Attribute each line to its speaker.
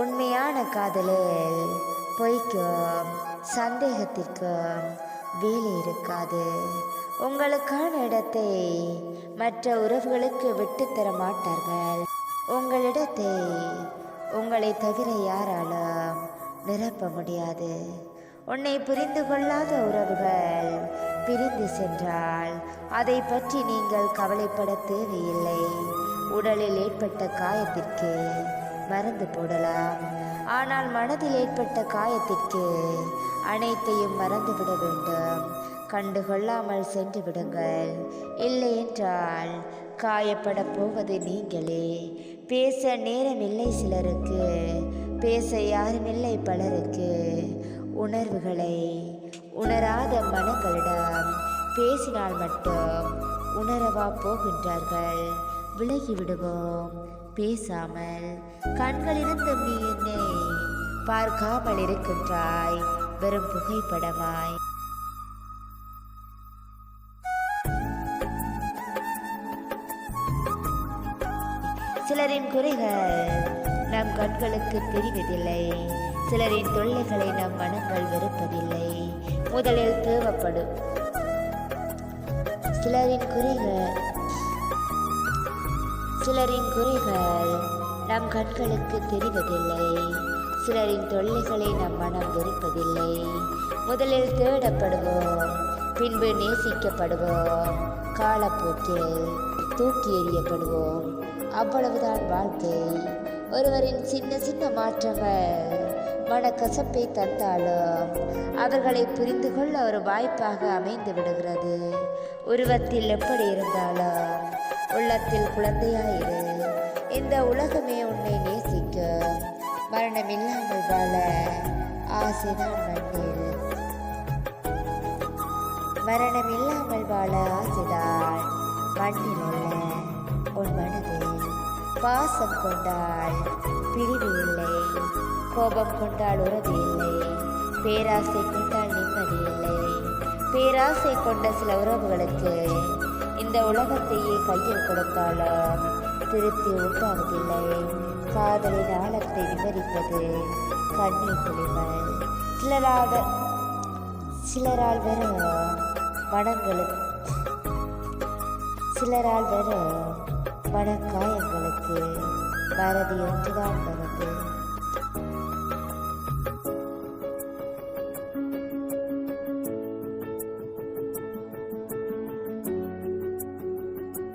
Speaker 1: உண்மையான காதலில் பொய்க்கும் சந்தேகத்திற்கும் வேலை இருக்காது. உங்களுக்கான இடத்தை மற்ற உறவுகளுக்கு விட்டுத்தர மாட்டார்கள். உங்களிடத்தை உங்களை தவிர யாராலும் நிரப்ப முடியாது. உன்னை புரிந்து கொள்ளாத உறவுகள் பிரிந்து சென்றால் அதை பற்றி நீங்கள் கவலைப்பட தேவையில்லை. உடலில் ஏற்பட்ட காயத்திற்கு மறந்து போடலாம். ஆனால் மனதில் ஏற்பட்ட காயத்திற்கு அனைத்தையும் மறந்துவிட வேண்டும். கண்டுகொள்ளாமல் சென்று விடுங்கள். இல்லை என்றால் காயப்பட போவது நீங்களே. பேச நேரமில்லை சிலருக்கு. பேச யாருமில்லை பலருக்கு. உணர்வுகளை உணராத மனங்களிடம் பேசினால் மட்டும் உணரவா போகின்றார்கள். விலகி விடுவோம் பேசாமல் கண்களிருந்து நீ என்னை பார்க்காமல் இருக்கின்றாய். வெறும் புகைப்படமாய். சிலரின் குறைகள் நம் கண்களுக்கு தெரிவதில்லை. சிலரின் தொல்லைகளை நம் மனங்கள் வெறுப்பதில்லை. முதலில் தேவைப்படும் சிலரின் குறைகள் சிலரின் குறைகள் நம் கண்களுக்கு தெரிவதில்லை. சிலரின் தொல்லைகளை நம் மனம் வெறுப்பதில்லை. முதலில் தேடப்படுவோம் பின்பு நேசிக்கப்படுவோம். காலப்போக்கில் தூக்கி எறியப்படுவோம். அவ்வளவுதான் வாழ்க்கை. ஒருவரின் சின்ன சின்ன மாற்றங்கள் மனக்கசப்பை தந்தாலும் அவர்களை புரிந்து கொள்ள ஒரு வாய்ப்பாக அமைந்து விடுகிறது. உருவத்தில் எப்படி இருந்தாலும் உள்ளத்தில் குழந்தையாயிரு. இந்த உலகமே உன்னை நேசிக்க மரணம் இல்லாமல் வாழ ஆசைதான் மண்ணில். மரணம் இல்லாமல் வாழ ஆசைதான் மண்ணில் அல்ல உன் மனதில் பாசம் கொண்டால் பிரிவு இல்லை. கோபம் கொண்டால் உறவு இல்லை. பேராசை கொண்டால் நிம்மதி இல்லை. பேராசை கொண்ட சில உறவுகளுக்கு இந்த உலகத்தையே கையில் கொடுத்தாலும் திருப்தி உண்டாவதில்லை. காதலின் ஆழத்தை விவரிப்பது கண்ணீர் துளிகள் சிலராக சிலரால் வெறும் மனங்களுக்கு சிலரால் வெறும் மனக்காயங்களுக்கு மறதி ஒன்றுதான் மறந்து